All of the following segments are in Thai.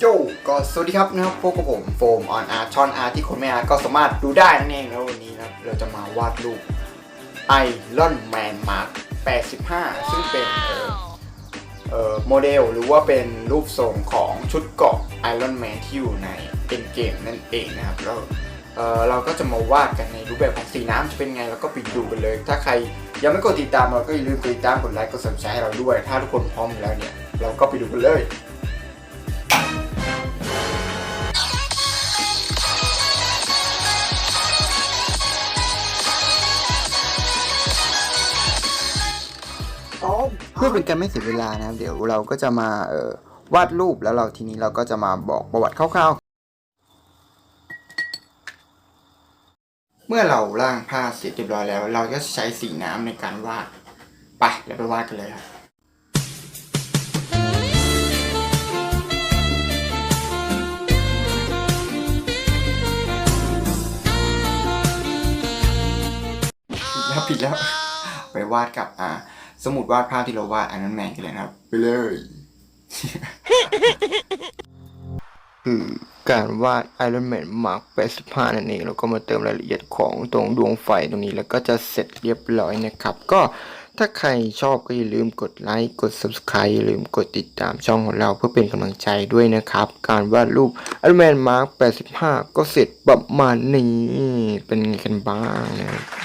โจก็สวัสดีครับนะครับพวกกับผมโฟมออนอาร์ชอนอาร์ที่คนไม่อาร์ก็สามารถดูได้นั่นเองแล้ววันนี้นะครับเราจะมาวาดรูปไอรอนแมนมาร์ค85 ซึ่งเป็นเอ่อเออโมเดลหรือว่าเป็นรูปทรงของชุดเกราะไอรอนแมนที่อยู่ในเอ็นเกมนั่นเองนะครับแล้วเอ่อเราก็จะมาวาดกันในรูปแบบของสีน้ำจะเป็นไงแล้วก็ไปดูกันเลย ถ้าใครยังไม่กดติดตามเราก็อย่าลืมกดติดตามกดไลค์กด subscribe ให้เราด้วย ถ้าทุกคนพร้อมแล้วเนี่ยเราก็ไปดูกันเลย เพื่อเป็นการไม่เสียเวลานะครับ เดี๋ยวเราก็จะมาเอ่อวาดรูปแล้วเราทีนี้เราก็จะมาบอกประวัติคร่าวๆ เมื่อเราร่างผ้าเสร็จเรียบร้อยแล้ว เราก็ใช้สีน้ำในการวาดไปแล้วไปวาดกันเลยครับผิดแล้วผิดแล้วไปวาดกับอ่า สมุดวาดภาพที่เราวาดอันนั้นแมนกันเลยนะครับ ไปเลยคือการวาด Iron Man Mark 85นั่นเองแล้วก็มาเติมรายละเอียดของตรงดวงไฟตรงนี้แล้วก็จะเสร็จเรียบร้อยนะครับ ก็ถ้าใครชอบก็อย่าลืมกดไลค์กด Subscribe อย่าลืมกดติดตามช่องของเราเพื่อเป็นกำลังใจด้วยนะครับ การวาดรูป Iron Man Mark 85ก็เสร็จประมาณนี้เป็นไงกันบ้างนะครับ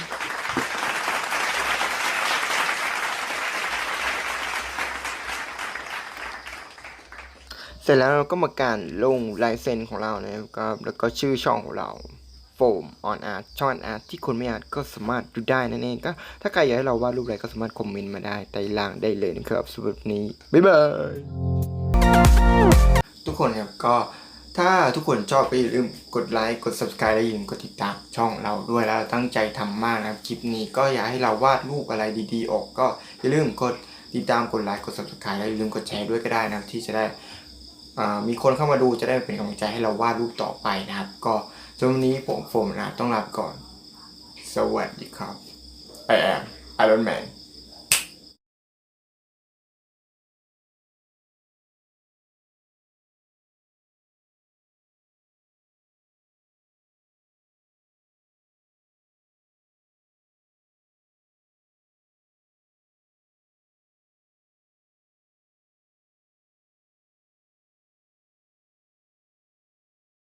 เสร็จแล้วเราก็มาการลงลายเซ็นของเรานะครับ แล้วก็ชื่อช่องของเราโฟมออนอาร์ตช่องอาร์ตที่คนไม่อาร์ตก็สามารถดูได้นั่นเองก็ถ้าใครอยากให้เราวาดรูปอะไรก็สามารถคอมเมนต์มาได้ใต้ล่างได้เลยนะครับสำหรับนี้บ๊ายบายทุกคนครับก็ถ้าทุกคนชอบก็อย่าลืมกดไลค์กด subscribe และอย่าลืมกดติดตามช่องเราด้วยแล้วเราตั้งใจทำมากนะครับคลิปนี้ก็อยากให้เราวาดรูปอะไรดีๆ ออกก็อย่าลืมกดติดตามกดไลค์กด subscribe และอย่าลืมกดแชร์ด้วยก็ได้นะครับที่จะได้ มีคนเข้ามาดูจะได้เป็นกำลังใจให้เราวาดรูปต่อไปนะครับ ก็ช่วันนี้ผมโฟมนะต้องลาไปก่อน สวัสดีครับ I am Iron Man